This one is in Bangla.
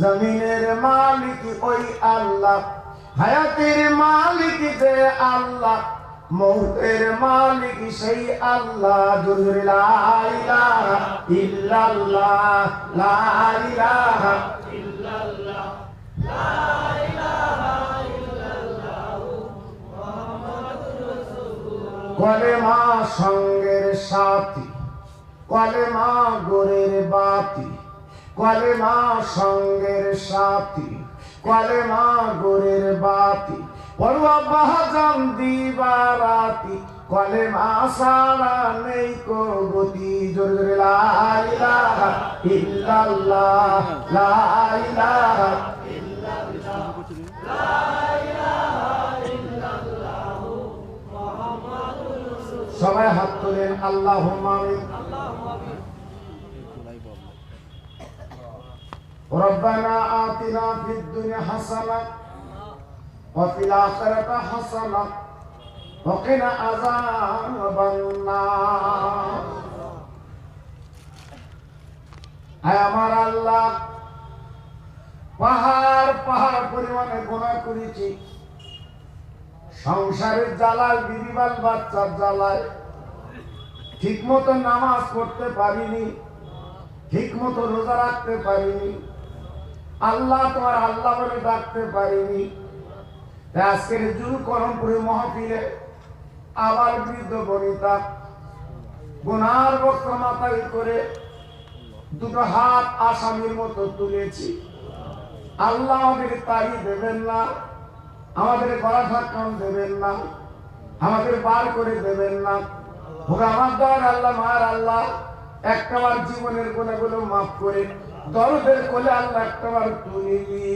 জমিনের মালিক ওই আল্লাহ। হায়াতের মালিক যে আল্লাহ। মৌতের মালিক সেই আল্লাহ। জুজুর লা ইলাহা ইল্লাল্লাহ, লা ইলাহা কলেমা সঙ্গের সাথী, কলেমা গোরের বাতি। কলেমা সঙ্গের সাথী কলেমা গোরের বাতি, পড়ুয়া বাহাজান দিবারাতি কলেমা সারা নেই কো গতি, জোরে জোরে লা সবাই হাত তোলেন আল্লাহ ربنا آتنا في الدنيا حسنة وفي الآخرة حسنة وقنا عذاب النار আয় আমার আল্লাহ পাহাড় পাহাড় পরিমাণে গোনা করেছি সংসারের জ্বালায় বিবিবাল বাচ্চার জ্বালায় ঠিক মতো নামাজ পড়তে পারিনি ঠিক মতো রোজা রাখতে পারিনি আল্লাহ তোমার আল্লাহ বলে ডাকতে পারিনি। আজকের জুল করমপুরে মহাপিলে আবার বৃদ্ধ বনিতা, গুনার বস্ত্র মাথায় করে দুটো হাত আসামির মতো তুলেছি। আল্লাহ আমাদের তাই দেবেন না, আমাদের গলা দেবেন না, আমাদের বার করে দেবেন না। আমার দর আল্লাহ মার আল্লাহ একটাবার জীবনের গুণাগুলো মাফ করে দরদের কোলে আল্লাহ একটাবার তুলিলি